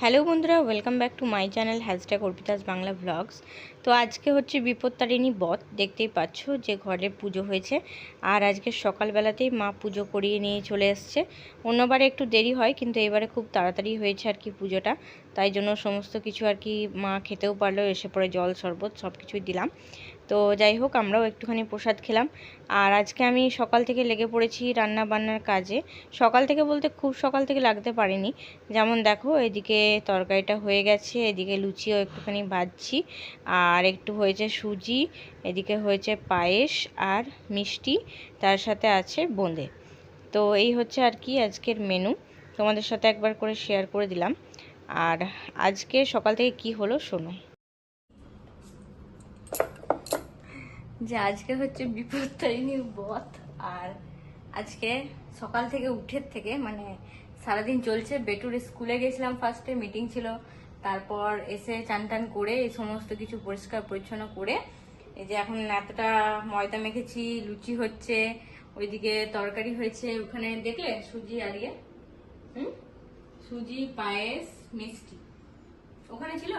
Hello বন্ধুরা, welcome back to my channel hashtag Arpita's Bangla vlogs তো আজকে হচ্ছে বিপত্তারিণী বধ, দেখতেই পাচ্ছ যে ঘরে পুজো হয়েছে। আর আজকে সকালবেলাতেই মা পুজো করিয়ে নিয়ে চলে এসছে। অন্যবারে একটু দেরি হয়, কিন্তু এবারে খুব তাড়াতাড়ি হয়েছে আর কি পুজোটা। তাই জন্য সমস্ত কিছু আর কি মা খেতেও পারল, এসে পরে জল শরবত সব কিছুই দিলাম। তো যাই হোক, আমরাও একটুখানি প্রসাদ খেলাম। আর আজকে আমি সকাল থেকে লেগে পড়েছি রান্না বান্নার কাজে। সকাল থেকে বলতে খুব সকাল থেকে লাগতে পারিনি। যেমন দেখো, এদিকে তরকারিটা হয়ে গেছে, এদিকে লুচিও একটুখানি ভাজছি। আর একটু হয়েছে সুজি, এদিকে হয়েছে পায়েস আর মিষ্টি, তার সাথে আছে বোঁদে। তো এই হচ্ছে আর কি আজকের মেনু তোমাদের সাথে একবার করে শেয়ার করে দিলাম। আর আজকে সকাল থেকে কি হলো, শোনো। যে আজকে হচ্ছে বিপত্তারিণী বধ আর আজকে সকাল থেকে উঠের থেকে মানে সারাদিন চলছে। বেটুর স্কুলে গেছিলাম ফার্স্টে মিটিং ছিল। তারপর এসে চান টান করে, এই সমস্ত কিছু পরিষ্কার পরিচ্ছন্ন করে, এই যে এখন এতটা ময়দা মেখেছি, লুচি হচ্ছে, ওইদিকে তরকারি হয়েছে। ওখানে দেখলে সুজি আর ইয়ে? হুম? সুজি, পায়েস, মিষ্টি। ওখানে ছিল?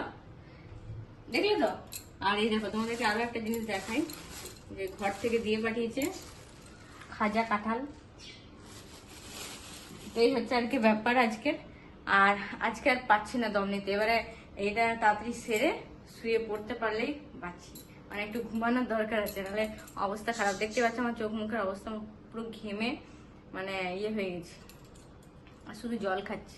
দেখলে তো? আর এই দেখো, তোমাদেরকে আরও একটা জিনিস দেখাই। যে ঘর থেকে দিয়ে পাঠিয়েছে। খাজা কাঁঠাল। এই হচ্ছে আর কি ব্যাপার আজকের। আর আজকে আর পাচ্ছি না দম নিতে। এবারে এইটা তাড়াতাড়ি সেরে শুয়ে পড়তে পারলেই পাচ্ছি। মানে একটু ঘুমানোর দরকার আছে, নাহলে অবস্থা খারাপ। দেখতে পাচ্ছি আমার চোখ মুখের অবস্থা পুরো ঘেমে মানে ইয়ে হয়ে গেছে। আর শুধু জল খাচ্ছি।